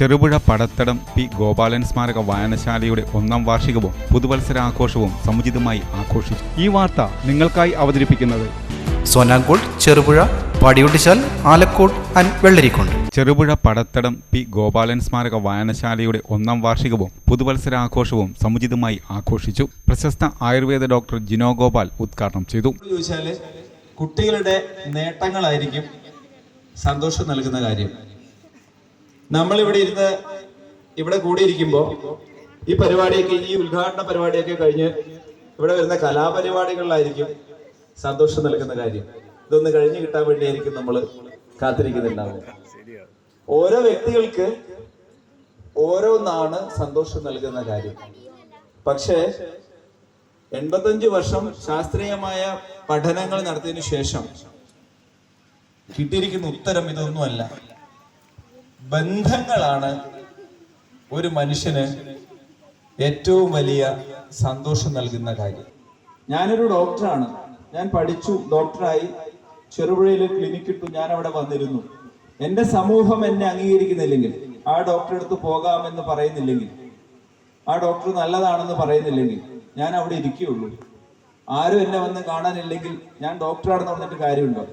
Cherupuzha Padathadam P Gopalan സ്മാരക വായനശാലയുടെ ഒന്നാം വാർഷികവും പുതുവത്സരാഘോഷവും സമുചിതമായി ആഘോഷിച്ചു. ഈ വാർത്ത നിങ്ങൾക്കായി അവതരിപ്പിക്കുന്നത് സോനാങ്കോട് ചെറുപുഴ പടിയുട്ടിച്ചാൽ ആലക്കോട് ആൻഡ് വെള്ളരിക്കുണ്ട്. ചെറുപുഴ പടത്തടം പി ഗോപാലൻ സ്മാരക വായനശാലയുടെ ഒന്നാം വാർഷികവും പുതുവത്സരാഘോഷവും സമുചിതമായി ആഘോഷിച്ചു. പ്രശസ്ത ആയുർവേദ ഡോക്ടർ ജിനോ ഗോപാൽ ഉദ്ഘാടനം ചെയ്തു. കുട്ടികളുടെ നേട്ടങ്ങളായിരിക്കും സന്തോഷം നൽകുന്ന കാര്യം. നമ്മൾ ഇവിടെ ഇരുന്ന് ഇവിടെ കൂടിയിരിക്കുമ്പോൾ ഈ പരിപാടിയൊക്കെ ഈ ഉദ്ഘാടന പരിപാടിയൊക്കെ കഴിഞ്ഞ് ഇവിടെ വരുന്ന കലാപരിപാടികളിലായിരിക്കും സന്തോഷം നൽകുന്ന കാര്യം. ഇതൊന്ന് കഴിഞ്ഞു കിട്ടാൻ വേണ്ടിയായിരിക്കും നമ്മൾ കാത്തിരിക്കുന്നുണ്ടാവുക. ഓരോ വ്യക്തികൾക്ക് ഓരോന്നാണ് സന്തോഷം നൽകുന്ന കാര്യം. പക്ഷേ എൺപത്തഞ്ച് വർഷം ശാസ്ത്രീയമായ പഠനങ്ങൾ നടത്തിയതിനു ശേഷം കിട്ടിയിരിക്കുന്ന ഉത്തരം ഇതൊന്നുമല്ല. ബന്ധങ്ങളാണ് ഒരു മനുഷ്യന് ഏറ്റവും വലിയ സന്തോഷം നൽകുന്ന കാര്യം. ഞാനൊരു ഡോക്ടറാണ്. ഞാൻ പഠിച്ചു ഡോക്ടറായി. ചെറുപുഴയിൽ ക്ലിനിക്ക് ഇട്ടു ഞാൻ അവിടെ വന്നിരുന്നു. എന്റെ സമൂഹം എന്നെ അംഗീകരിക്കുന്നില്ലെങ്കിൽ ആ ഡോക്ടറെ അടുത്ത് പോകാമെന്ന് പറയുന്നില്ലെങ്കിൽ ആ ഡോക്ടർ നല്ലതാണെന്ന് പറയുന്നില്ലെങ്കിൽ ഞാൻ അവിടെ ഇരിക്കുകയുള്ളൂ. ആരും എന്നെ വന്ന് കാണാനില്ലെങ്കിൽ ഞാൻ ഡോക്ടറാണെന്ന് പറഞ്ഞിട്ട് കാര്യമുണ്ടോ?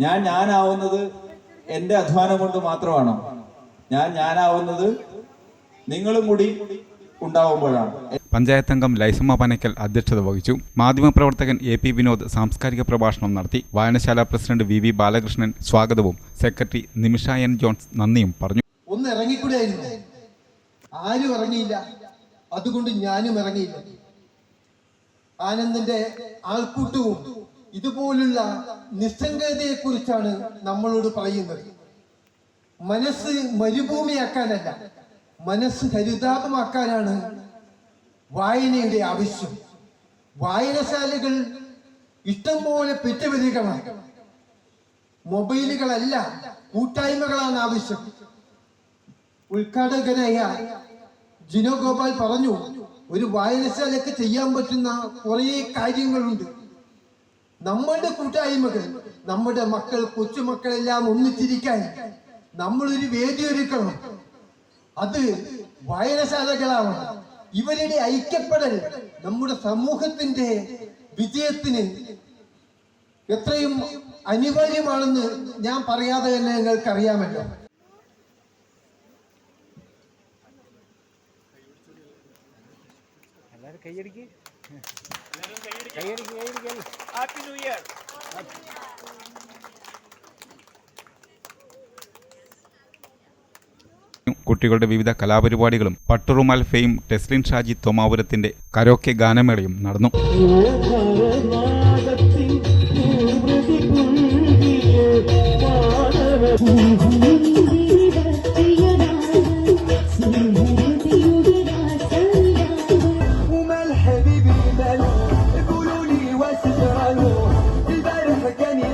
ഞാൻ ഞാനാവുന്നത് എന്റെ അധ്വാനം കൊണ്ട് മാത്രമാണോ. ഞാൻ ഞാനാവുന്നത് നിങ്ങളും കൂടി ഉണ്ടാവുമ്പോഴാണ്. പഞ്ചായത്ത് അംഗം ലൈസമ്മ പനയ്ക്കൽ അധ്യക്ഷത വഹിച്ചു. മാധ്യമപ്രവർത്തകൻ എ പി വിനോദ് സാംസ്കാരിക പ്രഭാഷണം നടത്തി. വായനശാല പ്രസിഡന്റ് വി വി ബാലകൃഷ്ണൻ സ്വാഗതവും സെക്രട്ടറി നിമിഷ എൻ ജോൺസ് നന്ദിയും പറഞ്ഞു. ഒന്ന് ഇറങ്ങിക്കൂടായിരുന്നു ആരും ഇറങ്ങിയില്ല. അതുകൊണ്ട് ഞാനും ഇറങ്ങിയില്ല. ആനന്ദിന്റെ ആൾക്കൂട്ടവും ഇതുപോലുള്ള നിസ്സംഗതയെ കുറിച്ചാണ് നമ്മളോട് പറയുന്നത്. മനസ്സ് മരുഭൂമിയാക്കാനല്ല മനസ്സ് ഹരിതാപമാക്കാനാണ് വായനയുടെ ആവശ്യം. വായനശാലകൾ ഇഷ്ടംപോലെ പെറ്റുവരികളാണ്. മൊബൈലുകളല്ല കൂട്ടായ്മകളാണ് ആവശ്യം. ഉദ്ഘാടകനായ ജിനോ ഗോപാൽ പറഞ്ഞു ഒരു വായനശാലയ്ക്ക് ചെയ്യാൻ പറ്റുന്ന കുറേ കാര്യങ്ങളുണ്ട്. നമ്മളുടെ കൂട്ടായ്മകൾ നമ്മുടെ മക്കൾ കൊച്ചുമക്കളെല്ലാം ഒന്നിച്ചിരിക്കാൻ നമ്മളൊരു വേദി ഒരുക്കണം അത് വായനശാലകളാണ്. ഇവരുടെ ഐക്യപ്പെടൽ നമ്മുടെ സമൂഹത്തിന്റെ വിജയത്തിന് എത്രയും അനിവാര്യമാണെന്ന് ഞാൻ പറയാതെ തന്നെ നിങ്ങൾക്ക് ഇയർ കുട്ടികളുടെ വിവിധ കലാപരിപാടികളും പട്ടുറുമാൽ ഫെയിം ടെസ്ലിൻ ഷാജി തോമാപുരത്തിന്റെ കരോക്കെ ഗാനമേളയും നടന്നു. 冠名